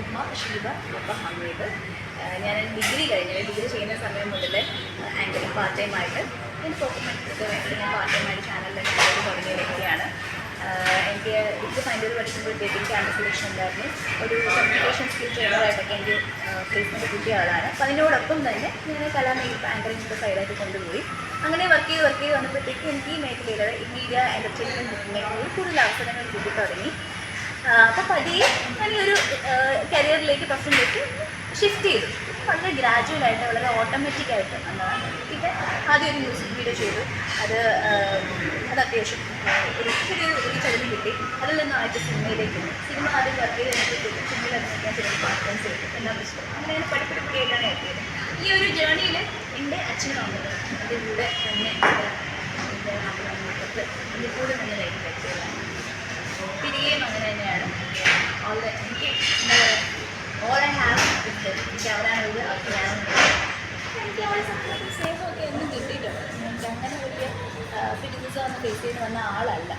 ഉമ്മ ഷീബ ഒപ്പം ഹമീദ്. ഞാൻ ഡിഗ്രി കഴിഞ്ഞു. ഡിഗ്രി ചെയ്യുന്ന സമയം മുതൽ ആങ്കറിങ് പാർട്ട് ടൈം ആയിട്ട് ഞാൻ ഡോക്യുമെന്റ് വേണ്ടി ഞാൻ പാർട്ട് ടൈം ആയിട്ട് ചാനലിൽ ആങ്കറിങ് തുടങ്ങിയ വ്യക്തിയാണ് എനിക്ക് ഡിഗ്രി ഫൈനൽ ഇയർ പഠിക്കുമ്പോഴത്തേക്കും ക്യാമ്പസ് സെലക്ഷൻ ഉണ്ടായിരുന്നു ഒരു കമ്മ്യൂണിക്കേഷൻ സ്കിൽ ട്രെയിനറായിട്ടൊക്കെ എനിക്ക് പ്ലേസ്മെന്റ് കിട്ടിയ ആളാണ്. അപ്പം അതിനോടൊപ്പം തന്നെ ഞാൻ കലാമേഖല ഒക്കെ സൈഡായിട്ട് കൊണ്ടുപോയി. അങ്ങനെ വർക്ക് ചെയ്ത് വർക്ക് ചെയ്ത് വന്നപ്പോഴത്തേക്ക് എനിക്ക് ഈ മേഖലയിൽ മീഡിയ എന്റർടൈൻമെന്റ് മേഖലയിൽ കൂടുതൽ അവസരങ്ങൾ കിട്ടി തുടങ്ങി. അപ്പോൾ പതിയെ ഞാൻ ഈ ഒരു കരിയറിലേക്ക് പ്രൊഫഷനിലേക്ക് ഷിഫ്റ്റ് ചെയ്തു. വളരെ ഗ്രാജുവൽ ആയിട്ട് വളരെ ഓട്ടോമാറ്റിക് ആയിട്ട് വന്നതാണ്. പിന്നെ ആദ്യം ഒരു മ്യൂസിക് വീഡിയോ ചെയ്തു. അത് അത് അത്യാവശ്യം ഒരു ചെറിയ ഒരു ചെലവ് കിട്ടി. അതിൽ നിന്ന് ആദ്യത്തെ സിനിമയിലേക്ക് സിനിമ ആദ്യം വർക്ക് ചെയ്ത് എനിക്ക് സിനിമയിൽ അഭിനയിക്കാൻ ചില പാർട്ടൻസ് കിട്ടും എല്ലാം പ്രശ്നം അങ്ങനെ ഞാൻ പഠിപ്പടിപ്പടിയായിട്ടാണ് എത്തിയത്. ഈ ഒരു ജേണിയിൽ എന്റെ അച്ഛനും അമ്മയും എന്റെ കൂടെ തന്നെ എന്റെ അമ്മ എന്റെ കൂടെ തന്നെ ലൈഫ് എത്തിയതാണ് എനിക്ക് അവരെ സംബന്ധിച്ച് സ്നേഹമൊക്കെ എന്നും കിട്ടിയിട്ടുണ്ട് എനിക്ക് അങ്ങനെ വലിയ ക്രിറ്റിസിസം ഒന്നും ഫേസ് ചെയ്ത് വന്ന ആളല്ല.